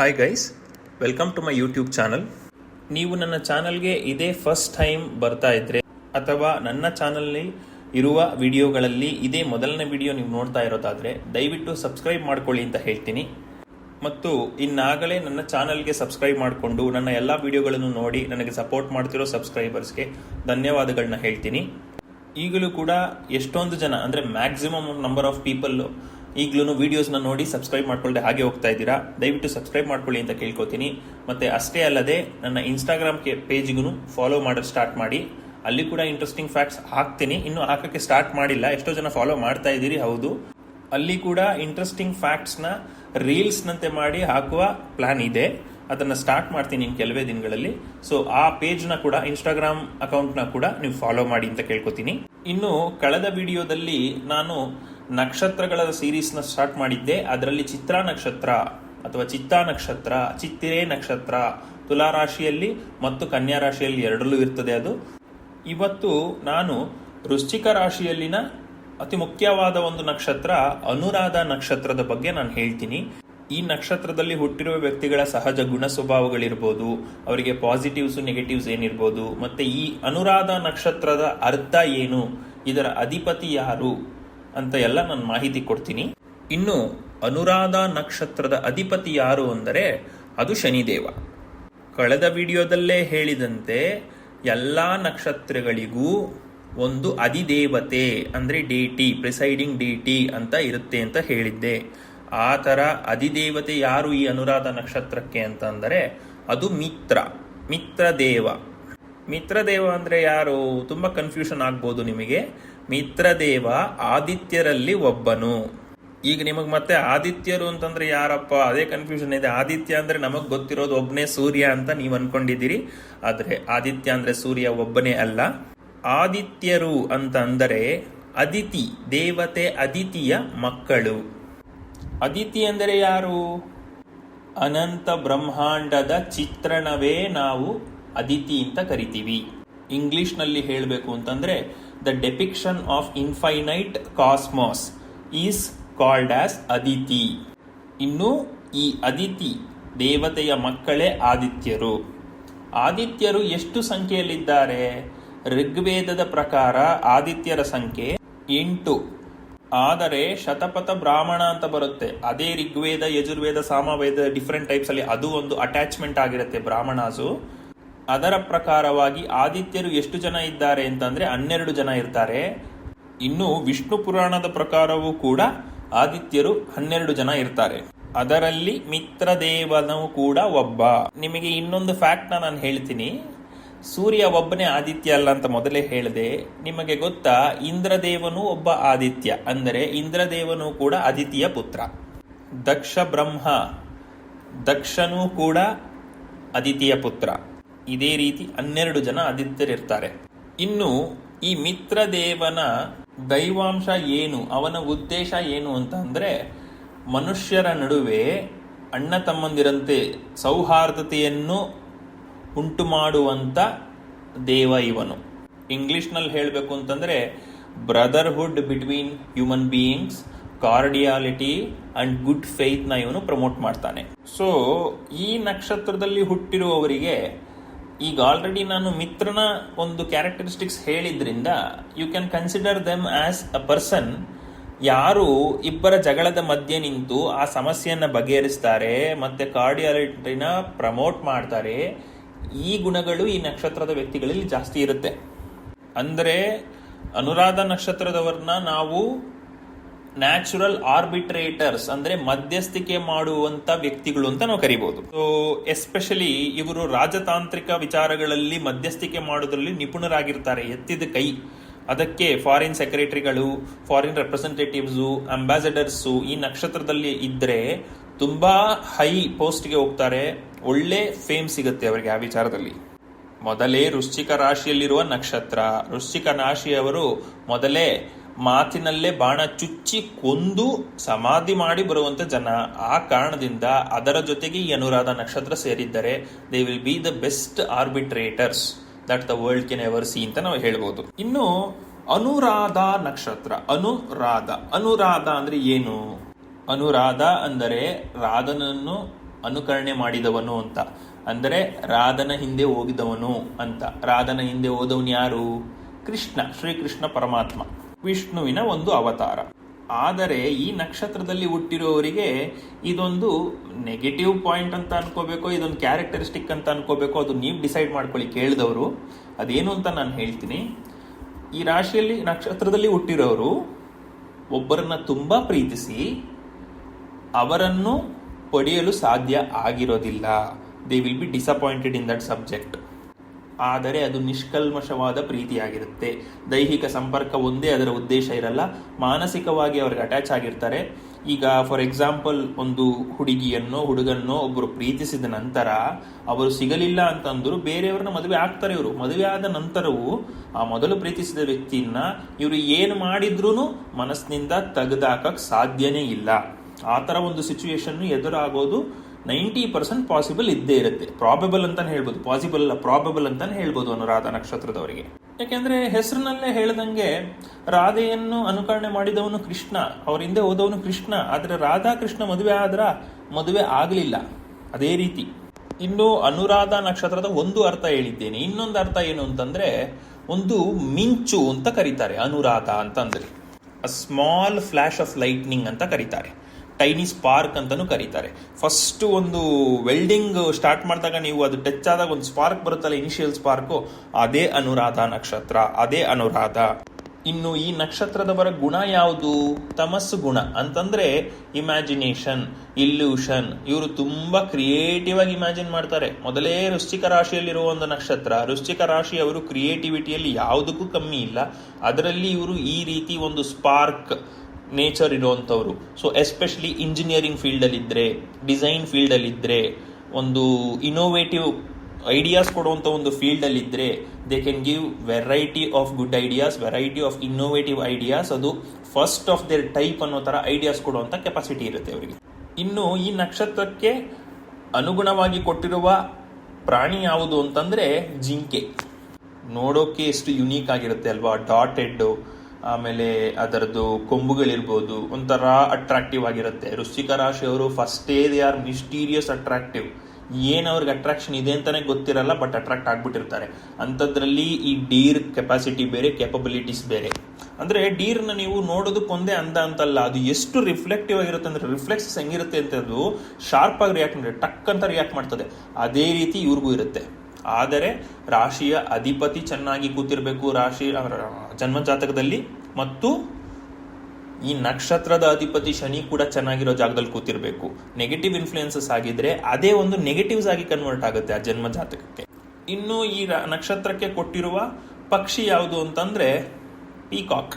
Hi guys welcome to my YouTube channel ನೀವು ನನ್ನ ಚಾನಲ್ಗೆ ಇದೇ ಫಸ್ಟ್ ಟೈಮ್ ಬರ್ತಾ ಇದ್ರೆ ಅಥವಾ ನನ್ನ ಚಾನಲ್ನಲ್ಲಿ ಇರುವ ವಿಡಿಯೋಗಳಲ್ಲಿ ಇದೇ ಮೊದಲನೇ ವಿಡಿಯೋ ನೀವು ನೋಡ್ತಾ ಇರೋದಾದರೆ ದಯವಿಟ್ಟು ಸಬ್ಸ್ಕ್ರೈಬ್ ಮಾಡ್ಕೊಳ್ಳಿ ಅಂತ ಹೇಳ್ತೀನಿ. ಮತ್ತು ಇನ್ನಾಗಲೇ ನನ್ನ ಚಾನಲ್ಗೆ ಸಬ್ಸ್ಕ್ರೈಬ್ ಮಾಡಿಕೊಂಡು ನನ್ನ ಎಲ್ಲ ವಿಡಿಯೋಗಳನ್ನು ನೋಡಿ ನನಗೆ ಸಪೋರ್ಟ್ ಮಾಡ್ತಿರೋ ಸಬ್ಸ್ಕ್ರೈಬರ್ಸ್ಗೆ ಧನ್ಯವಾದಗಳನ್ನ ಹೇಳ್ತೀನಿ. ಈಗಲೂ ಕೂಡ ಎಷ್ಟೊಂದು ಜನ, ಅಂದರೆ ಮ್ಯಾಕ್ಸಿಮಮ್ ನಂಬರ್ ಆಫ್ ಪೀಪಲ್ ಈಗಲೂ ವೀಡಿಯೋಸ್ನ ನೋಡಿ ಸಬ್ಸ್ಕ್ರೈಬ್ ಮಾಡ್ಕೊಳ್ಳದೆ ಹಾಗೆ ಹೋಗ್ತಾ ಇದ್ದೀರಾ? ದಯವಿಟ್ಟು ಸಬ್ಸ್ಕ್ರೈಬ್ ಮಾಡ್ಕೊಳ್ಳಿ ಅಂತ ಕೇಳ್ಕೊತೀನಿ. ಮತ್ತೆ ಅಷ್ಟೇ ಅಲ್ಲದೆ ನನ್ನ ಇನ್ಸ್ಟಾಗ್ರಾಮ್ ಪೇಜ್ಗೂ ಫಾಲೋ ಮಾಡೋದು ಸ್ಟಾರ್ಟ್ ಮಾಡಿ. ಅಲ್ಲಿ ಕೂಡ ಇಂಟ್ರೆಸ್ಟಿಂಗ್ ಫ್ಯಾಕ್ಟ್ಸ್ ಹಾಕ್ತೀನಿ. ಇನ್ನು ಹಾಕೋಕ್ಕೆ ಸ್ಟಾರ್ಟ್ ಮಾಡಿಲ್ಲ. ಎಷ್ಟೋ ಜನ ಫಾಲೋ ಮಾಡ್ತಾ ಇದ್ದೀರಿ, ಹೌದು. ಅಲ್ಲಿ ಕೂಡ ಇಂಟ್ರೆಸ್ಟಿಂಗ್ ಫ್ಯಾಕ್ಟ್ಸ್ನ ರೀಲ್ಸ್ನಂತೆ ಮಾಡಿ ಹಾಕುವ ಪ್ಲಾನ್ ಇದೆ. ಅದನ್ನು ಸ್ಟಾರ್ಟ್ ಮಾಡ್ತೀನಿ ಇನ್ನು ಕೆಲವೇ ದಿನಗಳಲ್ಲಿ. ಸೊ ಆ ಪೇಜ್ನ ಕೂಡ ಇನ್ಸ್ಟಾಗ್ರಾಮ್ ಅಕೌಂಟ್ನ ಕೂಡ ನೀವು ಫಾಲೋ ಮಾಡಿ ಅಂತ ಕೇಳ್ಕೊತೀನಿ. ಇನ್ನು, ಕಳೆದ ವಿಡಿಯೋದಲ್ಲಿ ನಾನು ನಕ್ಷತ್ರಗಳ ಸೀರೀಸ್ನ ಸ್ಟಾರ್ಟ್ ಮಾಡಿದ್ದೆ. ಅದರಲ್ಲಿ ಚಿತ್ರ ನಕ್ಷತ್ರ ಅಥವಾ ಚಿತ್ತಾ ನಕ್ಷತ್ರ, ಚಿತ್ತಿರೆ ನಕ್ಷತ್ರ, ತುಲಾ ರಾಶಿಯಲ್ಲಿ ಮತ್ತು ಕನ್ಯಾ ರಾಶಿಯಲ್ಲಿ ಎರಡರಲ್ಲೂ ಇರ್ತದೆ ಅದು. ಇವತ್ತು ನಾನು ವೃಶ್ಚಿಕ ರಾಶಿಯಲ್ಲಿನ ಅತಿ ಮುಖ್ಯವಾದ ಒಂದು ನಕ್ಷತ್ರ ಅನುರಾಧ ನಕ್ಷತ್ರದ ಬಗ್ಗೆ ನಾನು ಹೇಳ್ತೀನಿ. ಈ ನಕ್ಷತ್ರದಲ್ಲಿ ಹುಟ್ಟಿರುವ ವ್ಯಕ್ತಿಗಳ ಸಹಜ ಗುಣ ಸ್ವಭಾವಗಳಿರ್ಬೋದು, ಅವರಿಗೆ ಪಾಸಿಟಿವ್ಸ್ ನೆಗೆಟಿವ್ಸ್ ಏನಿರ್ಬೋದು, ಮತ್ತೆ ಈ ಅನುರಾಧ ನಕ್ಷತ್ರದ ಅರ್ಥ ಏನು, ಇದರ ಅಧಿಪತಿ ಯಾರು ಅಂತ ಎಲ್ಲ ನಾನು ಮಾಹಿತಿ ಕೊಡ್ತೀನಿ. ಇನ್ನು ಅನುರಾಧ ನಕ್ಷತ್ರದ ಅಧಿಪತಿ ಯಾರು ಅಂದರೆ ಅದು ಶನಿದೇವ. ಕಳೆದ ವಿಡಿಯೋದಲ್ಲೇ ಹೇಳಿದಂತೆ ಎಲ್ಲ ನಕ್ಷತ್ರಗಳಿಗೂ ಒಂದು ಅಧಿದೇವತೆ ಅಂದರೆ ಡಿ ಪ್ರಿಸೈಡಿಂಗ್ ಡಿ ಅಂತ ಇರುತ್ತೆ ಅಂತ ಹೇಳಿದ್ದೆ. ಆ ಥರ ಅಧಿದೇವತೆ ಯಾರು ಈ ಅನುರಾಧ ನಕ್ಷತ್ರಕ್ಕೆ ಅಂತಂದರೆ ಅದು ಮಿತ್ರ, ಮಿತ್ರದೇವ. ಮಿತ್ರದೇವ ಅಂದರೆ ಯಾರು? ತುಂಬ ಕನ್ಫ್ಯೂಷನ್ ಆಗ್ಬೋದು ನಿಮಗೆ. ಮಿತ್ರದೇವ ಆದಿತ್ಯರಲ್ಲಿ ಒಬ್ಬನು. ಈಗ ನಿಮಗೆ ಮತ್ತೆ ಆದಿತ್ಯರು ಅಂತಂದ್ರೆ ಯಾರಪ್ಪ? ಅದೇ ಕನ್ಫ್ಯೂಷನ್ ಇದೆ. ಆದಿತ್ಯ ಅಂದ್ರೆ ನಮಗ್ ಗೊತ್ತಿರೋದು ಒಬ್ಬನೇ ಸೂರ್ಯ ಅಂತ ನೀವು ಅನ್ಕೊಂಡಿದ್ದೀರಿ. ಆದ್ರೆ ಆದಿತ್ಯ ಅಂದ್ರೆ ಸೂರ್ಯ ಒಬ್ಬನೇ ಅಲ್ಲ. ಆದಿತ್ಯರು ಅಂತ ಅಂದರೆ ಅದಿತಿ, ದೇವತೆ ಅದಿತಿಯ ಮಕ್ಕಳು. ಅದಿತಿ ಅಂದರೆ ಯಾರು? ಅನಂತ ಬ್ರಹ್ಮಾಂಡದ ಚಿತ್ರಣವೇ ನಾವು ಅದಿತಿ ಅಂತ ಕರಿತೀವಿ. ಇಂಗ್ಲಿಷ್ನಲ್ಲಿ ಹೇಳಬೇಕು ಅಂತಂದ್ರೆ the depiction of infinite cosmos is called as Aditi. ಇನ್ನು, ಈ ಅದಿತಿ ದೇವತೆಯ ಮಕ್ಕಳೇ ಆದಿತ್ಯರು. ಆದಿತ್ಯರು ಎಷ್ಟು ಸಂಖ್ಯೆಯಲ್ಲಿದ್ದಾರೆ? ಋಗ್ವೇದದ ಪ್ರಕಾರ ಆದಿತ್ಯರ ಸಂಖ್ಯೆ ಎಂಟು. ಆದರೆ, ಶತಪಥ ಬ್ರಾಹ್ಮಣ ಅಂತ ಬರುತ್ತೆ. ಅದೇ ಋಗ್ವೇದ, ಯಜುರ್ವೇದ, ಸಾಮವೇದ ಡಿಫ್ರೆಂಟ್ ಟೈಪ್ಸ್ ಅಲ್ಲಿ ಅದು ಒಂದು ಅಟ್ಯಾಚ್ಮೆಂಟ್ ಆಗಿರುತ್ತೆ ಬ್ರಾಹ್ಮಣಾಸು. ಅದರ ಪ್ರಕಾರವಾಗಿ ಆದಿತ್ಯರು ಎಷ್ಟು ಜನ ಇದ್ದಾರೆ ಅಂತಂದ್ರೆ ಹನ್ನೆರಡು ಜನ ಇರ್ತಾರೆ. ಇನ್ನು ವಿಷ್ಣು ಪುರಾಣದ ಪ್ರಕಾರವೂ ಕೂಡ ಆದಿತ್ಯರು ಹನ್ನೆರಡು ಜನ ಇರ್ತಾರೆ. ಅದರಲ್ಲಿ ಮಿತ್ರದೇವನೂ ಕೂಡ ಒಬ್ಬ. ನಿಮಗೆ ಇನ್ನೊಂದು ಫ್ಯಾಕ್ಟ್ ನಾನು ಹೇಳ್ತೀನಿ. ಸೂರ್ಯ ಒಬ್ಬನೇ ಆದಿತ್ಯ ಅಲ್ಲ ಅಂತ ಮೊದಲೇ ಹೇಳಿದೆ. ನಿಮಗೆ ಗೊತ್ತಾ, ಇಂದ್ರದೇವನು ಒಬ್ಬ ಆದಿತ್ಯ, ಅಂದರೆ ಇಂದ್ರದೇವನು ಕೂಡ ಆದಿತ್ಯ ಪುತ್ರ. ದಕ್ಷ ಬ್ರಹ್ಮ, ದಕ್ಷನೂ ಕೂಡ ಅದಿತಿಯ ಪುತ್ರ. ಇದೇ ರೀತಿ ಹನ್ನೆರಡು ಜನ ಆದಿತ್ಯರಿರ್ತಾರೆ. ಇನ್ನು ಈ ಮಿತ್ರದೇವನ ದೈವಾಂಶ ಏನು, ಅವನ ಉದ್ದೇಶ ಏನು ಅಂತ ಅಂದ್ರೆ, ಮನುಷ್ಯರ ನಡುವೆ ಅಣ್ಣ ತಮ್ಮಂದಿರಂತೆ ಸೌಹಾರ್ದತೆಯನ್ನು ಉಂಟು ಮಾಡುವಂತ ದೇವ ಇವನು. ಇಂಗ್ಲಿಷ್ನಲ್ಲಿ ಹೇಳಬೇಕು ಅಂತಂದ್ರೆ brotherhood between human beings cordiality and good ಫೇತ್ನ ಇವನು ಪ್ರಮೋಟ್ ಮಾಡ್ತಾನೆ. ಸೊ ಈ ನಕ್ಷತ್ರದಲ್ಲಿ ಹುಟ್ಟಿರುವವರಿಗೆ ಈಗ ಆಲ್ರೆಡಿ ನಾನು ಮಿತ್ರನ ಒಂದು ಕ್ಯಾರೆಕ್ಟರಿಸ್ಟಿಕ್ಸ್ ಹೇಳಿದ್ರಿಂದ you can consider them as a person ಯಾರು ಇಬ್ಬರ ಜಗಳದ ಮಧ್ಯೆ ನಿಂತು ಆ ಸಮಸ್ಯೆಯನ್ನು ಬಗೆಹರಿಸ್ತಾರೆ, ಮತ್ತೆ ಕಾರ್ಡಿಯಾಲಿಟಿನ ಪ್ರಮೋಟ್ ಮಾಡ್ತಾರೆ, ಈ ಗುಣಗಳು ಈ ನಕ್ಷತ್ರದ ವ್ಯಕ್ತಿಗಳಲ್ಲಿ ಜಾಸ್ತಿ ಇರುತ್ತೆ. ಅಂದರೆ, ಅನುರಾಧ ನಕ್ಷತ್ರದವರನ್ನ ನಾವು ನ್ಯಾಚುರಲ್ ಆರ್ಬಿಟ್ರೇಟರ್ಸ್ ಅಂದ್ರೆ ಮಧ್ಯಸ್ಥಿಕೆ ಮಾಡುವಂತ ವ್ಯಕ್ತಿಗಳು ಅಂತ ನಾವು ಕರಿಬಹುದು. ಸೊ ಎಸ್ಪೆಷಲಿ ಇವರು ರಾಜತಾಂತ್ರಿಕ ವಿಚಾರಗಳಲ್ಲಿ ಮಧ್ಯಸ್ಥಿಕೆ ಮಾಡೋದ್ರಲ್ಲಿ ನಿಪುಣರಾಗಿರ್ತಾರೆ, ಎತ್ತಿದ ಕೈ. ಅದಕ್ಕೆ ಫಾರಿನ್ ಸೆಕ್ರೆಟರಿಗಳು ಫಾರಿನ್ ರೆಪ್ರೆಸೆಂಟೇಟಿವ್ಸು ಅಂಬಾಸಡರ್ಸು ಈ ನಕ್ಷತ್ರದಲ್ಲಿ ಇದ್ರೆ ತುಂಬಾ ಹೈ ಪೋಸ್ಟ್ಗೆ ಹೋಗ್ತಾರೆ, ಒಳ್ಳೆ ಫೇಮ್ ಸಿಗುತ್ತೆ ಅವರಿಗೆ ಆ ವಿಚಾರದಲ್ಲಿ. ಮೊದಲೇ ವೃಶ್ಚಿಕ ರಾಶಿಯಲ್ಲಿರುವ ನಕ್ಷತ್ರ, ವೃಶ್ಚಿಕ ರಾಶಿಯವರು ಮೊದಲೇ ಮಾತಿನಲ್ಲೇ ಬಾಣ ಚುಚ್ಚಿ ಕೊಂದು ಸಮಾಧಿ ಮಾಡಿ ಬರುವಂತ ಜನ. ಆ ಕಾರಣದಿಂದ ಅದರ ಜೊತೆಗೆ ಈ ಅನುರಾಧ ನಕ್ಷತ್ರ ಸೇರಿದ್ದರೆ they will be the best arbitrators that the world can ever see ಅಂತ ನಾವು ಹೇಳ್ಬೋದು. ಇನ್ನು ಅನುರಾಧ ನಕ್ಷತ್ರ, ಅನುರಾಧ. ಅನುರಾಧ ಅಂದ್ರೆ ಏನು? ಅನುರಾಧ ಅಂದರೆ ರಾಧನನ್ನು ಅನುಕರಣೆ ಮಾಡಿದವನು ಅಂತ. ಅಂದರೆ ರಾಧನ ಹಿಂದೆ ಹೋಗಿದವನು ಅಂತ. ರಾಧನ ಹಿಂದೆ ಹೋದವನು ಯಾರು? ಕೃಷ್ಣ, ಶ್ರೀಕೃಷ್ಣ ಪರಮಾತ್ಮ. ವಿಷ್ಣುವಿನ ಒಂದು ಅವತಾರ. ಆದರೆ ಈ ನಕ್ಷತ್ರದಲ್ಲಿ ಹುಟ್ಟಿರುವವರಿಗೆ ಇದೊಂದು ನೆಗೆಟಿವ್ ಪಾಯಿಂಟ್ ಅಂತ ಅನ್ಕೋಬೇಕು, ಇದೊಂದು ಕ್ಯಾರೆಕ್ಟರಿಸ್ಟಿಕ್ ಅಂತ ಅನ್ಕೋಬೇಕು, ಅದು ನೀವು ಡಿಸೈಡ್ ಮಾಡ್ಕೊಳ್ಳಿ ಕೇಳಿದವರು. ಅದೇನು ಅಂತ ನಾನು ಹೇಳ್ತೀನಿ. ಈ ರಾಶಿಯಲ್ಲಿ ನಕ್ಷತ್ರದಲ್ಲಿ ಹುಟ್ಟಿರೋರು ಒಬ್ಬರನ್ನ ತುಂಬ ಪ್ರೀತಿಸಿ, ಅವರನ್ನು ಪಡೆಯಲು ಸಾಧ್ಯ ಆಗಿರೋದಿಲ್ಲ. They will be disappointed in that subject ಆದರೆ ಅದು ನಿಷ್ಕಲ್ಮಶವಾದ ಪ್ರೀತಿಯಾಗಿರುತ್ತೆ. ದೈಹಿಕ ಸಂಪರ್ಕ ಒಂದೇ ಅದರ ಉದ್ದೇಶ ಇರಲ್ಲ. ಮಾನಸಿಕವಾಗಿ ಅವ್ರಿಗೆ ಅಟ್ಯಾಚ್ ಆಗಿರ್ತಾರೆ. ಈಗ ಫಾರ್ ಎಕ್ಸಾಂಪಲ್ ಒಂದು ಹುಡುಗಿಯನ್ನೋ ಹುಡುಗನ್ನೋ ಒಬ್ಬರು ಪ್ರೀತಿಸಿದ ನಂತರ ಅವರು ಸಿಗಲಿಲ್ಲ ಅಂತಂದ್ರು ಬೇರೆಯವ್ರನ್ನ ಮದುವೆ ಆಗ್ತಾರೆ ಇವರು. ಮದುವೆ ಆದ ನಂತರವೂ ಆ ಮೊದಲು ಪ್ರೀತಿಸಿದ ವ್ಯಕ್ತಿಯನ್ನ ಇವರು ಏನು ಮಾಡಿದ್ರೂ ಮನಸ್ಸಿನಿಂದ ತೆಗೆದಾಕಕ್ ಸಾಧ್ಯನೇ ಇಲ್ಲ. ಆ ಥರ ಒಂದು ಸಿಚುವೇಶನ್ ಎದುರಾಗೋದು ನೈಂಟಿ ಪರ್ಸೆಂಟ್ ಪಾಸಿಬಲ್ ಇದ್ದೇ ಇರುತ್ತೆ. ಪ್ರಾಬಬಲ್ ಅಂತಾನೆ ಹೇಳ್ಬೋದು. ಪಾಸಿಬಲ್ ಅಲ್ಲ ಪ್ರಾಬಬಲ್ ಅಂತಾನೆ ಹೇಳ್ಬೋದು ಅನುರಾಧ ನಕ್ಷತ್ರದವರಿಗೆ. ಯಾಕೆಂದ್ರೆ ಹೆಸರಿನಲ್ಲೇ ಹೇಳ್ದಂಗೆ ರಾಧೆಯನ್ನು ಅನುಕರಣೆ ಮಾಡಿದವನು ಕೃಷ್ಣ, ಅವ್ರ ಹಿಂದೆ ಹೋದವನು ಕೃಷ್ಣ, ಆದ್ರೆ ರಾಧಾ ಕೃಷ್ಣ ಮದುವೆ ಆದ್ರ ಮದುವೆ ಆಗಲಿಲ್ಲ. ಅದೇ ರೀತಿ. ಇನ್ನು ಅನುರಾಧ ನಕ್ಷತ್ರದ ಒಂದು ಅರ್ಥ ಹೇಳಿದ್ದೇನೆ. ಇನ್ನೊಂದು ಅರ್ಥ ಏನು ಅಂತಂದ್ರೆ ಒಂದು ಮಿಂಚು ಅಂತ ಕರೀತಾರೆ. ಅನುರಾಧ ಅಂತಂದ್ರೆ. A small flash of lightning ಅಂತ ಕರೀತಾರೆ. ಟೈನಿ ಸ್ಪಾರ್ಕ್ ಅಂತಾನು ಕರೀತಾರೆ. ಫಸ್ಟ್ ಒಂದು ವೆಲ್ಡಿಂಗ್ ಸ್ಟಾರ್ಟ್ ಮಾಡಿದಾಗ ನೀವು ಅದು ಟಚ್ ಆದಾಗ ಒಂದು ಸ್ಪಾರ್ಕ್ ಬರುತ್ತಲ್ಲ ಇನಿಷಿಯಲ್ ಸ್ಪಾರ್ಕು ಅದೇ ಅನುರಾಧ ನಕ್ಷತ್ರ, ಅದೇ ಅನುರಾಧ. ಇನ್ನು ಈ ನಕ್ಷತ್ರದವರ ಗುಣ ಯಾವುದು? ತಮಸ್ಸು ಗುಣ. ಅಂತಂದ್ರೆ ಇಮ್ಯಾಜಿನೇಷನ್ ಇಲ್ಯೂಷನ್ ಇವರು ತುಂಬಾ ಕ್ರಿಯೇಟಿವ್ ಆಗಿ ಇಮ್ಯಾಜಿನ್ ಮಾಡ್ತಾರೆ. ಮೊದಲೇ ವೃಶ್ಚಿಕ ರಾಶಿಯಲ್ಲಿರುವ ಒಂದು ನಕ್ಷತ್ರ, ವೃಶ್ಚಿಕ ರಾಶಿ ಅವರು ಕ್ರಿಯೇಟಿವಿಟಿಯಲ್ಲಿ ಯಾವುದಕ್ಕೂ ಕಮ್ಮಿ ಇಲ್ಲ. ಅದರಲ್ಲಿ ಇವರು ಈ ರೀತಿ ಒಂದು ಸ್ಪಾರ್ಕ್ ನೇಚರ್ ಇರುವಂಥವ್ರು. ಸೊ ಎಸ್ಪೆಷಲಿ ಇಂಜಿನಿಯರಿಂಗ್ ಫೀಲ್ಡಲ್ಲಿದ್ದರೆ ಡಿಸೈನ್ ಫೀಲ್ಡಲ್ಲಿದ್ದರೆ ಒಂದು ಇನೋವೇಟಿವ್ ಐಡಿಯಾಸ್ ಕೊಡುವಂಥ ಒಂದು ಫೀಲ್ಡಲ್ಲಿದ್ದರೆ they can give variety of good ideas variety of innovative ideas ಅದು ಫಸ್ಟ್ ಆಫ್ ದೇರ್ ಟೈಪ್ ಅನ್ನೋ ಥರ ಐಡಿಯಾಸ್ ಕೊಡುವಂಥ ಕೆಪಾಸಿಟಿ ಇರುತ್ತೆ ಅವರಿಗೆ. ಇನ್ನು ಈ ನಕ್ಷತ್ರಕ್ಕೆ ಅನುಗುಣವಾಗಿ ಕೊಟ್ಟಿರುವ ಪ್ರಾಣಿ ಯಾವುದು ಅಂತಂದರೆ ಜಿಂಕೆ. ನೋಡೋಕೆ ಎಷ್ಟು ಯುನೀಕ್ ಆಗಿರುತ್ತೆ ಅಲ್ವಾ ಡಾಟೆಡ್ ಆಮೇಲೆ ಅದರದ್ದು ಕೊಂಬುಗಳಿರ್ಬೋದು, ಒಂಥರ ಅಟ್ರಾಕ್ಟಿವ್ ಆಗಿರುತ್ತೆ. ವೃಶ್ಚಿಕ ರಾಶಿಯವರು ಫಸ್ಟೇ ದೇ ಆರ್ ಮಿಸ್ಟೀರಿಯಸ್ ಅಟ್ರಾಕ್ಟಿವ್ ಏನು ಅವ್ರಿಗೆ ಅಟ್ರಾಕ್ಷನ್ ಇದೆ ಅಂತಾನೆ ಗೊತ್ತಿರಲ್ಲ ಬಟ್ ಅಟ್ರಾಕ್ಟ್ ಆಗ್ಬಿಟ್ಟಿರ್ತಾರೆ. ಅಂಥದ್ರಲ್ಲಿ ಈ ಡೀರ್ ಕೆಪಾಸಿಟಿ ಬೇರೆ ಕೆಪಬಿಲಿಟೀಸ್ ಬೇರೆ. ಅಂದ್ರೆ ಡೀರ್ನ ನೀವು ನೋಡೋದಕ್ಕೊಂದೇ ಅಂದ ಅಂತಲ್ಲ, ಅದು ಎಷ್ಟು ರಿಫ್ಲೆಕ್ಟಿವ್ ಆಗಿರುತ್ತೆ ಅಂದ್ರೆ ರಿಫ್ಲೆಕ್ಸ್ ಹೆಂಗಿರುತ್ತೆ ಅಂತ ಅದು ಶಾರ್ಪ್ ಆಗಿ ರಿಯಾಕ್ಟ್ ಮಾಡಿ ಟಕ್ ಅಂತ ರಿಯಾಕ್ಟ್ ಮಾಡ್ತದೆ. ಅದೇ ರೀತಿ ಇವ್ರಿಗೂ ಇರುತ್ತೆ. ಆದರೆ ರಾಶಿಯ ಅಧಿಪತಿ ಚೆನ್ನಾಗಿ ಕೂತಿರ್ಬೇಕು, ರಾಶಿ ಜನ್ಮಜಾತಕದಲ್ಲಿ. ಮತ್ತು ಈ ನಕ್ಷತ್ರದ ಅಧಿಪತಿ ಶನಿ ಕೂಡ ಚೆನ್ನಾಗಿರೋ ಜಾಗದಲ್ಲಿ ಕೂತಿರ್ಬೇಕು. ನೆಗೆಟಿವ್ ಇನ್ಫ್ಲುಯೆನ್ಸಸ್ ಆಗಿದ್ರೆ ಅದೇ ಒಂದು ನೆಗೆಟಿವ್ಸ್ ಆಗಿ ಕನ್ವರ್ಟ್ ಆಗುತ್ತೆ ಆ ಜನ್ಮ ಜಾತಕಕ್ಕೆ ಇನ್ನು ಈ ನಕ್ಷತ್ರಕ್ಕೆ ಕೊಟ್ಟಿರುವ ಪಕ್ಷಿ ಯಾವುದು ಅಂತಂದ್ರೆ ಪೀಕಾಕ್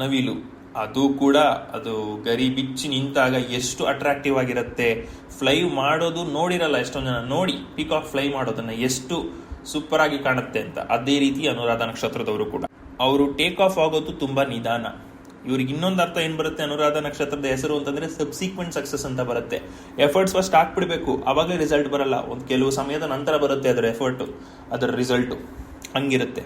ನವಿಲು. ಅದು ಕೂಡ ಅದು ಗರಿ ಬಿಚ್ಚಿ ನಿಂತಾಗ ಎಷ್ಟು ಅಟ್ರಾಕ್ಟಿವ್ ಆಗಿರುತ್ತೆ. ಫ್ಲೈ ಮಾಡೋದು ನೋಡಿರಲ್ಲ ಎಷ್ಟೊಂದು ಜನ. ನೋಡಿ ಪೀಕಾಕ್ ಫ್ಲೈ ಮಾಡೋದನ್ನ ಎಷ್ಟು ಸೂಪರ್ ಆಗಿ ಕಾಣುತ್ತೆ ಅಂತ. ಅದೇ ರೀತಿ ಅನುರಾಧ ನಕ್ಷತ್ರದವರು ಕೂಡ. ಅವರು ಟೇಕ್ ಆಫ್ ಆಗೋದು ತುಂಬಾ ನಿಧಾನ. ಇವ್ರಿಗೆ ಇನ್ನೊಂದು ಅರ್ಥ ಏನ್ ಬರುತ್ತೆ? ಅನುರಾಧ ನಕ್ಷತ್ರದ ಹೆಸರು ಅಂತಂದ್ರೆ ಸಬ್ಸಿಕ್ವೆಂಟ್ ಸಕ್ಸಸ್ ಅಂತ ಬರುತ್ತೆ. ಎಫರ್ಟ್ಸ್ ಫಸ್ಟ್ ಹಾಕ್ಬಿಡ್ಬೇಕು. ಅವಾಗ ರಿಸಲ್ಟ್ ಬರಲ್ಲ. ಒಂದು ಕೆಲವು ಸಮಯದ ನಂತರ ಬರುತ್ತೆ ಅದರ ಎಫರ್ಟ್ ಅದರ ರಿಸಲ್ಟ್ ಹಂಗಿರುತ್ತೆ.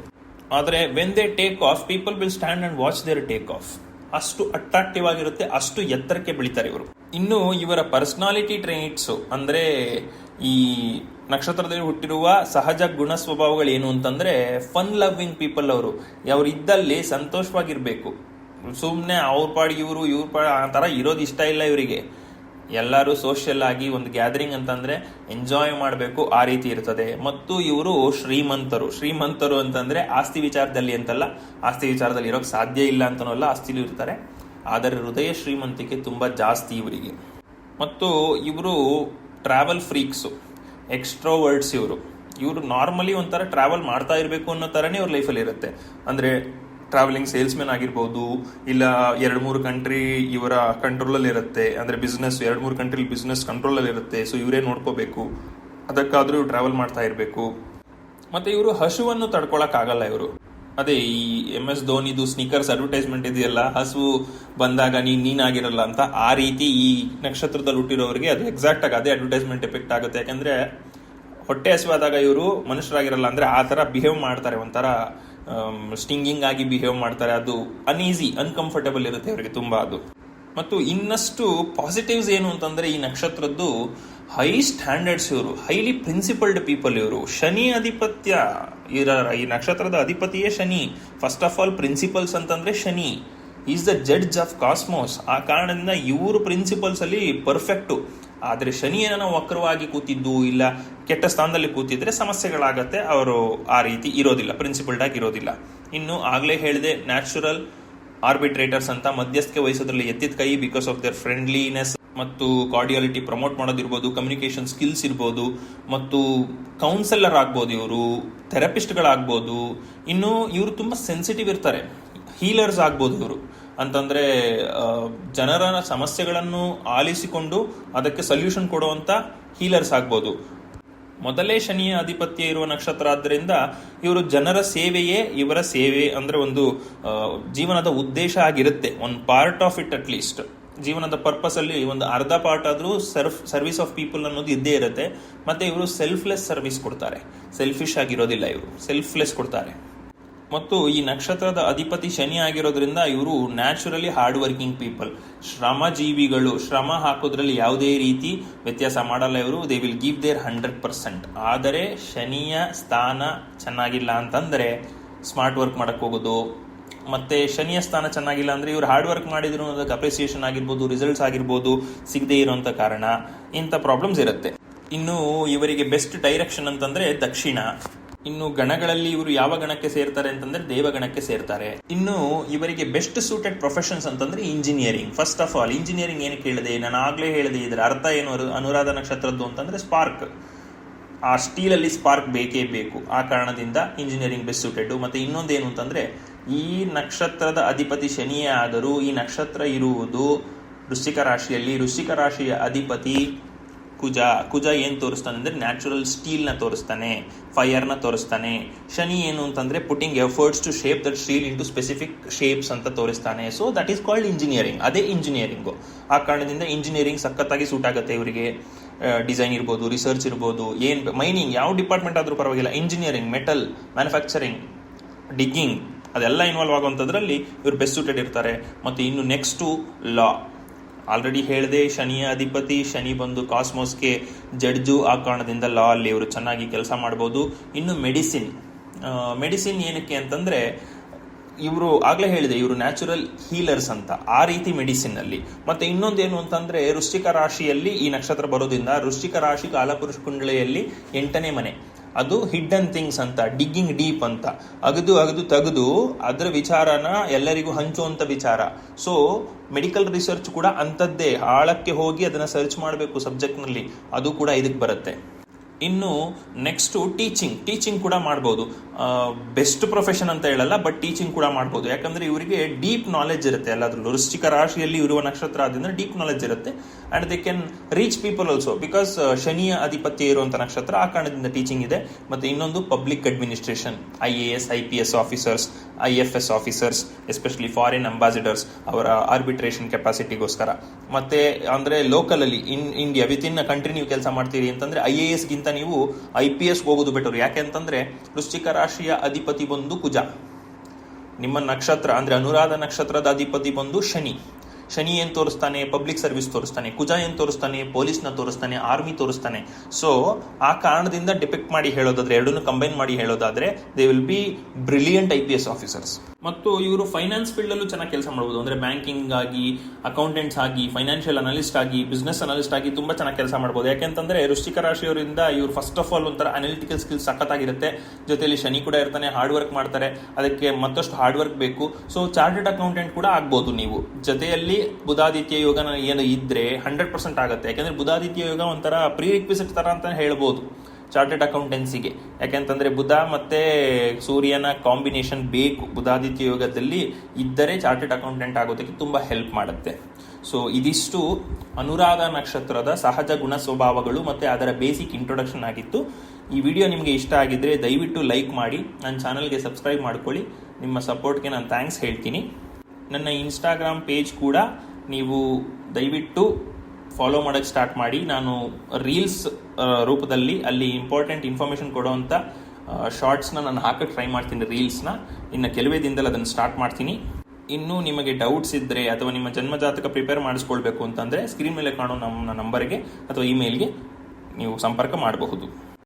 ಆದರೆ when they take off people will stand and watch their take off ಅಷ್ಟು ಅಟ್ರಾಕ್ಟಿವ್ ಆಗಿರುತ್ತೆ, ಅಷ್ಟು ಎತ್ತರಕ್ಕೆ ಬೆಳಿತಾರೆ ಇವರು. ಇನ್ನು ಇವರ ಪರ್ಸನಾಲಿಟಿ ಟ್ರೈಟ್ಸ್ ಅಂದ್ರೆ ಈ ನಕ್ಷತ್ರದಲ್ಲಿ ಹುಟ್ಟಿರುವ ಸಹಜ ಗುಣ ಸ್ವಭಾವಗಳು ಏನು ಅಂತಂದ್ರೆ ಫನ್ ಲವ್ವಿಂಗ್ ಪೀಪಲ್ ಅವರು. ಅವ್ರು ಇದ್ದಲ್ಲಿ ಸಂತೋಷವಾಗಿರ್ಬೇಕು. ಸುಮ್ಮನೆ ಅವ್ರ ಪಾಡಿಗೆ ಇವರು, ಇವ್ರ ಪಾಡ ಆ ಥರ ಇರೋದು ಇಷ್ಟ ಇಲ್ಲ ಇವರಿಗೆ. ಎಲ್ಲರೂ ಸೋಷಿಯಲ್ ಆಗಿ ಒಂದು ಗ್ಯಾದರಿಂಗ್ ಅಂತಂದ್ರೆ ಎಂಜಾಯ್ ಮಾಡಬೇಕು ಆ ರೀತಿ ಇರ್ತದೆ. ಮತ್ತು ಇವರು ಶ್ರೀಮಂತರು. ಶ್ರೀಮಂತರು ಅಂತಂದ್ರೆ ಆಸ್ತಿ ವಿಚಾರದಲ್ಲಿ ಅಂತಲ್ಲ, ಆಸ್ತಿ ವಿಚಾರದಲ್ಲಿ ಇರೋಕೆ ಸಾಧ್ಯ ಇಲ್ಲ ಅಂತನೂ ಅಲ್ಲ ಇರ್ತಾರೆ. ಆದರೆ ಹೃದಯ ಶ್ರೀಮಂತಿಕೆ ತುಂಬಾ ಜಾಸ್ತಿ ಇವರಿಗೆ. ಮತ್ತು ಇವರು ಟ್ರಾವೆಲ್ ಫ್ರೀಕ್ಸು ಎಕ್ಸ್ಟ್ರೋವರ್ಡ್ಸ್ ಇವರು. ಇವರು ನಾರ್ಮಲಿ ಒಂಥರ ಟ್ರಾವೆಲ್ ಮಾಡ್ತಾ ಇರಬೇಕು ಅನ್ನೋ ಥರನೇ ಇವ್ರ ಲೈಫಲ್ಲಿ ಇರುತ್ತೆ. ಅಂದರೆ ಟ್ರಾವೆಲಿಂಗ್ ಸೇಲ್ಸ್ಮೆನ್ ಆಗಿರ್ಬೋದು, ಇಲ್ಲ ಎರಡು ಮೂರು ಕಂಟ್ರಿ ಇವರ ಕಂಟ್ರೋಲಲ್ಲಿ ಇರುತ್ತೆ. ಅಂದರೆ ಬಿಸ್ನೆಸ್ ಎರಡು ಮೂರು ಕಂಟ್ರಿಲಿ ಬಿಸ್ನೆಸ್ ಕಂಟ್ರೋಲಲ್ಲಿ ಇರುತ್ತೆ. ಸೊ ಇವರೇ ನೋಡ್ಕೋಬೇಕು. ಅದಕ್ಕಾದರೂ ಟ್ರಾವೆಲ್ ಮಾಡ್ತಾ ಇರಬೇಕು. ಮತ್ತೆ ಇವರು ಹಸುವನ್ನು ತಡ್ಕೊಳಕ್ಕಾಗಲ್ಲ ಇವರು. ಅದೇ ಈ ಎಂ ಎಸ್ ಧೋನಿದು ಸ್ನೀಕರ್ಸ್ ಅಡ್ವರ್ಟೈಸ್ಮೆಂಟ್ ಇದೆಯಲ್ಲ, ಹಸು ಬಂದಾಗ ನೀನು, ನೀನಾಗಿರಲ್ಲ ಅಂತ ಆ ರೀತಿ ಈ ನಕ್ಷತ್ರದಲ್ಲಿ ಹುಟ್ಟಿರೋರಿಗೆ ಅದು ಎಕ್ಸಾಕ್ಟ್ ಆಗಿ ಅದೇ ಅಡ್ವರ್ಟೈಸ್ಮೆಂಟ್ ಎಫೆಕ್ಟ್ ಆಗುತ್ತೆ. ಯಾಕಂದ್ರೆ ಹೊಟ್ಟೆ ಹಸುವಾದಾಗ ಇವರು ಮನುಷ್ಯರಾಗಿರಲ್ಲ ಅಂದ್ರೆ ಆ ತರ ಬಿಹೇವ್ ಮಾಡ್ತಾರೆ ಒಂಥರ ಸ್ಟಿಂಗಿಂಗ್ ಆಗಿ ಬಿಹೇವ್ ಮಾಡ್ತಾರೆ, ಅದು ಅನ್ಈಸಿ ಅನ್ಕಂಫರ್ಟಬಲ್ ಇರುತ್ತೆ ಅವರಿಗೆ ತುಂಬಾ ಅದು. ಮತ್ತು ಇನ್ನಷ್ಟು ಪಾಸಿಟಿವ್ಸ್ ಏನು ಅಂತಂದ್ರೆ, ಈ ನಕ್ಷತ್ರದ್ದು ಹೈ ಸ್ಟ್ಯಾಂಡರ್ಡ್ಸ್ ಇವರು ಹೈಲಿ ಪ್ರಿನ್ಸಿಪಲ್ಡ್ ಪೀಪಲ್ ಇವರು. ಶನಿ ಅಧಿಪತ್ಯ ಇರ ಈ ನಕ್ಷತ್ರದ ಅಧಿಪತಿಯೇ Shani. First of all principles ಅಂತಂದ್ರೆ Shani. Is the judge of cosmos ಆ ಕಾರಣದಿಂದ ಇವರು ಪ್ರಿನ್ಸಿಪಲ್ಸ್ ಅಲ್ಲಿ ಪರ್ಫೆಕ್ಟು ಆದರೆ ಶನಿ ಏನೋ ವಕ್ರವಾಗಿ ಕೂತಿದ್ದು ಇಲ್ಲ, ಕೆಟ್ಟ ಸ್ಥಾನದಲ್ಲಿ ಕೂತಿದ್ರೆ ಸಮಸ್ಯೆಗಳಾಗತ್ತೆ, ಅವರು ಆ ರೀತಿ ಇರೋದಿಲ್ಲ ಪ್ರಿನ್ಸಿಪಲ್ಡ್ ಆಗಿ ಇರೋದಿಲ್ಲ. ಇನ್ನು ಆಗ್ಲೇ ಹೇಳಿದೆ ನ್ಯಾಚುರಲ್ ಆರ್ಬಿಟ್ರೇಟರ್ಸ್ ಅಂತ ಮಧ್ಯಸ್ಥಿಕೆ ವಹಿಸೋದ್ರಲ್ಲಿ ಎತ್ತಿದ ಕೈ ಬಿಕಾಸ್ ಆಫ್ ದರ್ ಫ್ರೆಂಡ್ಲಿನೆಸ್ ಮತ್ತು ಕಾರ್ಡಿಯಾಲಿಟಿ ಪ್ರಮೋಟ್ ಮಾಡೋದಿರ್ಬೋದು ಕಮ್ಯುನಿಕೇಷನ್ ಸ್ಕಿಲ್ಸ್ ಇರ್ಬೋದು, ಮತ್ತು ಕೌನ್ಸೆಲರ್ ಆಗ್ಬೋದು ಇವರು ಥೆರಪಿಸ್ಟ್ಗಳಾಗ್ಬೋದು ಇನ್ನು ಇವರು ತುಂಬ ಸೆನ್ಸಿಟಿವ್ ಇರ್ತಾರೆ ಹೀಲರ್ಸ್ ಆಗ್ಬೋದು ಇವರು. ಅಂತಂದ್ರೆ ಜನರ ಸಮಸ್ಯೆಗಳನ್ನು ಆಲಿಸಿಕೊಂಡು ಅದಕ್ಕೆ ಸೊಲ್ಯೂಷನ್ ಕೊಡುವಂತ ಹೀಲರ್ಸ್ ಆಗ್ಬೋದು. ಮೊದಲೇ ಶನಿಯ ಅಧಿಪತ್ಯ ಇರುವ ನಕ್ಷತ್ರ ಆದ್ದರಿಂದ ಇವರು ಜನರ ಸೇವೆಯೇ ಇವರ ಸೇವೆ ಅಂದ್ರೆ ಒಂದು ಜೀವನದ ಉದ್ದೇಶ ಆಗಿರುತ್ತೆ. ಒಂದು part of it at least ಜೀವನದ ಪರ್ಪಸಲ್ಲಿ ಒಂದು ಅರ್ಧ ಪಾರ್ಟ್ ಆದರೂ ಸರ್ಫ್ ಸರ್ವಿಸ್ ಆಫ್ ಪೀಪಲ್ ಅನ್ನೋದು ಇದ್ದೇ ಇರುತ್ತೆ. ಮತ್ತೆ ಇವರು ಸೆಲ್ಫ್ಲೆಸ್ ಸರ್ವಿಸ್ ಕೊಡ್ತಾರೆ. ಸೆಲ್ಫಿಶ್ ಆಗಿರೋದಿಲ್ಲ ಇವರು. ಸೆಲ್ಫ್ಲೆಸ್ ಕೊಡ್ತಾರೆ. ಮತ್ತು ಈ ನಕ್ಷತ್ರದ ಅಧಿಪತಿ ಶನಿ ಆಗಿರೋದ್ರಿಂದ ಇವರು ನ್ಯಾಚುರಲಿ ಹಾರ್ಡ್ ವರ್ಕಿಂಗ್ ಪೀಪಲ್. ಶ್ರಮಜೀವಿಗಳು, ಶ್ರಮ ಹಾಕೋದ್ರಲ್ಲಿ ಯಾವುದೇ ರೀತಿ ವ್ಯತ್ಯಾಸ ಮಾಡಲ್ಲ ಇವರು. They will give their hundred percent ಆದರೆ ಶನಿಯ ಸ್ಥಾನ ಚೆನ್ನಾಗಿಲ್ಲ ಅಂತಂದ್ರೆ ಸ್ಮಾರ್ಟ್ ವರ್ಕ್ ಮಾಡಕ್ ಹೋಗೋದು. ಮತ್ತೆ ಶನಿಯ ಸ್ಥಾನ ಚೆನ್ನಾಗಿಲ್ಲ ಅಂದ್ರೆ ಇವರು ಹಾರ್ಡ್ ವರ್ಕ್ ಮಾಡಿದ್ರು ಅದಕ್ಕೆ ಅಪ್ರಿಸಿಯೇಷನ್ ಆಗಿರ್ಬೋದು ರಿಸಲ್ಟ್ಸ್ ಆಗಿರ್ಬೋದು ಸಿಗದೇ ಇರುವಂತ ಕಾರಣ. ಇಂಥ ಪ್ರಾಬ್ಲಮ್ಸ್ ಇರುತ್ತೆ. ಇನ್ನು ಇವರಿಗೆ ಬೆಸ್ಟ್ ಡೈರೆಕ್ಷನ್ ಅಂತಂದ್ರೆ ದಕ್ಷಿಣ. ಇನ್ನು ಗಣಗಳಲ್ಲಿ ಇವರು ಯಾವ ಗಣಕ್ಕೆ ಸೇರ್ತಾರೆ ಅಂತಂದ್ರೆ ದೇವಗಣಕ್ಕೆ ಸೇರ್ತಾರೆ. ಇನ್ನು ಇವರಿಗೆ ಬೆಸ್ಟ್ ಸೂಟೆಡ್ ಪ್ರೊಫೆಷನ್ಸ್ ಅಂತಂದ್ರೆ engineering first of all engineering ಏನು ಕೇಳಿದೆ ನಾನು ಆಗ್ಲೇ ಹೇಳಿದೆ, ಇದರ ಅರ್ಥ ಏನು? ಅನು- ಅನುರಾಧ ನಕ್ಷತ್ರದ್ದು ಅಂತಂದ್ರೆ ಸ್ಪಾರ್ಕ್ ಆ ಸ್ಟೀಲ್ ಅಲ್ಲಿ ಸ್ಪಾರ್ಕ್ ಬೇಕೇ ಬೇಕು. ಆ ಕಾರಣದಿಂದ ಇಂಜಿನಿಯರಿಂಗ್ ಬೆಸ್ಟ್ ಸೂಟೆಡ್ ಮತ್ತೆ ಇನ್ನೊಂದೇನು ಅಂತಂದ್ರೆ, ಈ ನಕ್ಷತ್ರದ ಅಧಿಪತಿ ಶನಿಯೇ ಆದರೂ ಈ ನಕ್ಷತ್ರ ಇರುವುದು ವೃಶ್ಚಿಕ ರಾಶಿಯಲ್ಲಿ. ವೃಶ್ಚಿಕ ರಾಶಿಯ ಅಧಿಪತಿ ಕುಜ ಕುಜ ಏನು ತೋರಿಸ್ತಾನೆ ಅಂದ್ರೆ ನ್ಯಾಚುರಲ್ ಸ್ಟೀಲ್ನ ತೋರಿಸ್ತಾನೆ ಫೈರ್ನ ತೋರಿಸ್ತಾನೆ. ಶನಿ ಏನು ಅಂತಂದ್ರೆ putting efforts to shape that steel into specific shapes ಅಂತ ತೋರಿಸ್ತಾನೆ. So that is called engineering ಅದೇ ಇಂಜಿನಿಯರಿಂಗು ಆ ಕಾರಣದಿಂದ ಇಂಜಿನಿಯರಿಂಗ್ ಸಖತ್ತಾಗಿ ಸೂಟ್ ಆಗುತ್ತೆ ಇವರಿಗೆ. ಡಿಸೈನ್ ಇರ್ಬೋದು ರಿಸರ್ಚ್ ಇರ್ಬೋದು. ಏನ್ ಮೈನಿಂಗ್ ಯಾವ ಡಿಪಾರ್ಟ್ಮೆಂಟ್ ಆದರೂ ಪರವಾಗಿಲ್ಲ. ಇಂಜಿನಿಯರಿಂಗ್ ಮೆಟಲ್ ಮ್ಯಾನುಫ್ಯಾಕ್ಚರಿಂಗ್ ಡಿಗ್ಗಿಂಗ್ ಅದೆಲ್ಲ ಇನ್ವಾಲ್ವ್ ಆಗುವಂಥದ್ರಲ್ಲಿ ಇವರು ಬೆಸ್ಟ್ ಸೂಟೆಡ್ ಇರ್ತಾರೆ. ಮತ್ತು ಇನ್ನು ನೆಕ್ಸ್ಟು ಲಾ ಆಲ್ರೆಡಿ ಹೇಳಿದೆ, ಶನಿಯ ಅಧಿಪತಿ, ಶನಿ ಬಂದು ಕಾಸ್ಮೋಸ್ಗೆ ಜಡ್ಜು ಆ ಕಾರಣದಿಂದ ಲಾ ಅಲ್ಲಿ ಇವರು ಚೆನ್ನಾಗಿ ಕೆಲಸ ಮಾಡ್ಬೋದು. ಇನ್ನು ಮೆಡಿಸಿನ್ ಮೆಡಿಸಿನ್ ಏನಕ್ಕೆ ಅಂತಂದ್ರೆ, ಇವರು ಆಗ್ಲೇ ಹೇಳಿದೆ, ಇವರು ನ್ಯಾಚುರಲ್ ಹೀಲರ್ಸ್ ಅಂತ, ಆ ರೀತಿ ಮೆಡಿಸಿನ್ ಅಲ್ಲಿ. ಮತ್ತೆ ಇನ್ನೊಂದೇನು ಅಂತಂದ್ರೆ, ವೃಶ್ಚಿಕ ರಾಶಿಯಲ್ಲಿ ಈ ನಕ್ಷತ್ರ ಬರೋದ್ರಿಂದ ವೃಶ್ಚಿಕ ರಾಶಿ ಕಾಲಪುರುಷ ಕುಂಡಲೆಯಲ್ಲಿ ಎಂಟನೇ ಮನೆ. ಅದು ಹಿಡ್ಡನ್ ಥಿಂಗ್ಸ್ ಅಂತ ಡಿಗ್ಗಿಂಗ್ ಡೀಪ್ ಅಂತ. ಅಗದು ಅಗದು ತೆಗೆದು ಅದರ ವಿಚಾರನ ಎಲ್ಲರಿಗೂ ಹಂಚುವಂತ ವಿಚಾರ. ಸೊ ಮೆಡಿಕಲ್ ರಿಸರ್ಚ್ ಕೂಡ ಅಂಥದ್ದೇ. ಆಳಕ್ಕೆ ಹೋಗಿ ಅದನ್ನ ಸರ್ಚ್ ಮಾಡಬೇಕು ಸಬ್ಜೆಕ್ಟ್ನಲ್ಲಿ ಅದು ಕೂಡ ಇದಕ್ಕೆ ಬರುತ್ತೆ. ಇನ್ನು ನೆಕ್ಸ್ಟ್ ಟೀಚಿಂಗ್ ಟೀಚಿಂಗ್ ಕೂಡ ಮಾಡ್ಬೋದು. ಬೆಸ್ಟ್ ಪ್ರೊಫೆಷನ್ ಅಂತ ಹೇಳಲ್ಲ ಬಟ್ ಟೀಚಿಂಗ್ ಕೂಡ ಮಾಡ್ಬೋದು. ಯಾಕಂದ್ರೆ ಇವರಿಗೆ ಡೀಪ್ ನಾಲೆಜ್ ಇರುತ್ತೆ ಎಲ್ಲಾದ್ರಲ್ಲೂ. ವೃಶ್ಚಿಕ ರಾಶಿಯಲ್ಲಿ ಇರುವ ನಕ್ಷತ್ರ ಆದ್ರಿಂದ ಡೀಪ್ ನಾಲೆಜ್ ಇರುತ್ತೆ and they can reach people also because ಶನಿಯ ಅಧಿಪತ್ಯ ಇರುವಂತ ನಕ್ಷತ್ರ ಆ ಕಾರಣದಿಂದ ಟೀಚಿಂಗ್ ಇದೆ. ಮತ್ತೆ ಇನ್ನೊಂದು public administration I A S I P S officers I F S officers especially foreign ambassadors ಅವರ ಆರ್ಬಿಟ್ರೇಷನ್ ಕೆಪಾಸಿಟಿಗೋಸ್ಕರ ಮತ್ತೆ, ಅಂದ್ರೆ ಲೋಕಲ್ ಅಲ್ಲಿ in India with in country ನೀವು ಕೆಲಸ ಮಾಡ್ತೀರಿ ಅಂತಂದ್ರೆ ಐ ಎ ಎಸ್ ಗಿಂತ ನೀವು ಐ ಪಿ ಎಸ್ ಹೋಗೋದು ಬೆಟರ್. ಯಾಕೆ ಅಂತಂದ್ರೆ ವೃಶ್ಚಿಕ ರಾಶಿಯ ಅಧಿಪತಿ ಬಂದು ಕುಜ. ನಿಮ್ಮ ನಕ್ಷತ್ರ, ಅಂದ್ರೆ ಅನುರಾಧ ನಕ್ಷತ್ರದ ಅಧಿಪತಿ ಬಂದು ಶನಿ. ಶನಿ ಏನ್ ತೋರಿಸ್ತಾನೆ? ಪಬ್ಲಿಕ್ ಸರ್ವಿಸ್ ತೋರಿಸ್ತಾನೆ. ಕುಜ ಏನ್ ತೋರಿಸ್ತಾನೆ? ಪೊಲೀಸ್ನ ತೋರಿಸ್ತಾನೆ, ಆರ್ಮಿ ತೋರಿಸ್ತಾನೆ. ಸೊ ಆ ಕಾರಣದಿಂದ ಡಿಪೆಕ್ಟ್ ಮಾಡಿ ಹೇಳೋದಾದ್ರೆ, ಎರಡನ್ನು ಕಂಬೈನ್ ಮಾಡಿ ಹೇಳೋದಾದ್ರೆ they will be brilliant I P S officers ಮತ್ತು ಇವರು ಫೈನಾನ್ಸ್ ಫೀಲ್ಡಲ್ಲೂ ಚೆನ್ನಾಗಿ ಕೆಲಸ ಮಾಡಬಹುದು ಅಂದ್ರೆ ಬ್ಯಾಂಕಿಂಗ್ ಆಗಿ ಅಕೌಂಟೆಂಟ್ಸ್ ಆಗಿ ಫೈನಾನ್ಷಿಯಲ್ ಅನಲಿಸ್ಟ್ ಆಗಿ ಬಿಸ್ನೆಸ್ ಅನಲಿಸ್ಟ್ ಆಗಿ ತುಂಬಾ ಚೆನ್ನಾಗಿ ಕೆಲಸ ಮಾಡಬಹುದು ಯಾಕೆಂತಂದ್ರೆ ವೃಶ್ಚಿಕ ರಾಶಿಯವರಿಂದ ಇವರು ಫಸ್ಟ್ ಆಫ್ ಆಲ್ ಒಂಥರ ಅನಾಲಿಟಿಕಲ್ ಸ್ಕಿಲ್ಸ್ ಸಖತ್ತಾಗಿರುತ್ತೆ. ಜೊತೆಯಲ್ಲಿ ಶನಿ ಕೂಡ ಇರ್ತಾನೆ ಹಾರ್ಡ್ ವರ್ಕ್ ಮಾಡ್ತಾರೆ. ಅದಕ್ಕೆ ಮತ್ತಷ್ಟು ಹಾರ್ಡ್ ವರ್ಕ್ ಬೇಕು. ಸೊ ಚಾರ್ಟೆಡ್ ಅಕೌಂಟೆಂಟ್ ಕೂಡ ಆಗ್ಬೋದು ನೀವು. ಜೊತೆಯಲ್ಲಿ ಬುಧಾದಿತ್ಯ ಯೋಗ ಏನು ಇದ್ರೆ ಹಂಡ್ರೆಡ್ ಪರ್ಸೆಂಟ್ ಆಗುತ್ತೆ. ಯಾಕಂದ್ರೆ ಬುಧಾದಿತ್ಯ ಯೋಗ ಒಂಥರ ಪ್ರೀ ರಿಕ್ವಿಸಿಟ್ ತರ ಅಂತ ಹೇಳ್ಬೋದು. ಚಾರ್ಟೆಡ್ ಅಕೌಂಟೆನ್ಸಿಗೆ. ಯಾಕೆಂತಂದ್ರೆ ಬುಧ ಮತ್ತೆ ಸೂರ್ಯನ ಕಾಂಬಿನೇಷನ್ ಬೇಕು. ಬುಧಾದಿತ್ಯ ಯೋಗದಲ್ಲಿ ಇದ್ದರೆ ಚಾರ್ಟೆಡ್ ಅಕೌಂಟೆಂಟ್ ಆಗೋದಕ್ಕೆ ತುಂಬಾ ಹೆಲ್ಪ್ ಮಾಡುತ್ತೆ. ಸೊ ಇದಿಷ್ಟು ಅನುರಾಧ ನಕ್ಷತ್ರದ ಸಹಜ ಗುಣ ಸ್ವಭಾವಗಳು ಮತ್ತೆ ಅದರ ಬೇಸಿಕ್ ಇಂಟ್ರೊಡಕ್ಷನ್ ಆಗಿತ್ತು. ಈ ವಿಡಿಯೋ ನಿಮಗೆ ಇಷ್ಟ ಆಗಿದ್ರೆ ದಯವಿಟ್ಟು ಲೈಕ್ ಮಾಡಿ, ನನ್ನ ಚಾನಲ್ಗೆ ಸಬ್ಸ್ಕ್ರೈಬ್ ಮಾಡ್ಕೊಳ್ಳಿ. ನಿಮ್ಮ ಸಪೋರ್ಟ್ಗೆ ನಾನು ಥ್ಯಾಂಕ್ಸ್ ಹೇಳ್ತೀನಿ. ನನ್ನ ಇನ್ಸ್ಟಾಗ್ರಾಮ್ ಪೇಜ್ ಕೂಡ ನೀವು ದಯವಿಟ್ಟು ಫಾಲೋ ಮಾಡೋಕ್ಕೆ ಸ್ಟಾರ್ಟ್ ಮಾಡಿ, ನಾನು ರೀಲ್ಸ್ ರೂಪದಲ್ಲಿ ಅಲ್ಲಿ ಇಂಪಾರ್ಟೆಂಟ್ ಇನ್ಫಾರ್ಮೇಷನ್ ಕೊಡುವಂಥ ಶಾರ್ಟ್ಸ್ನ ನಾನು ಹಾಕಕ್ಕೆ ಟ್ರೈ ಮಾಡ್ತೀನಿ ರೀಲ್ಸ್ನ ಇನ್ನು ಕೆಲವೇ ದಿನದಲ್ಲಿ ಅದನ್ನು ಸ್ಟಾರ್ಟ್ ಮಾಡ್ತೀನಿ. ಇನ್ನೂ ನಿಮಗೆ ಡೌಟ್ಸ್ ಇದ್ದರೆ ಅಥವಾ ನಿಮ್ಮ ಜನ್ಮಜಾತಕ ಪ್ರಿಪೇರ್ ಮಾಡಿಸ್ಕೊಳ್ಬೇಕು ಅಂತಂದರೆ ಸ್ಕ್ರೀನ್ ಮೇಲೆ ಕಾಣೋ ನಮ್ಮ ನಂಬರ್ಗೆ ಅಥವಾ ಇಮೇಲ್ಗೆ ನೀವು ಸಂಪರ್ಕ ಮಾಡಬಹುದು.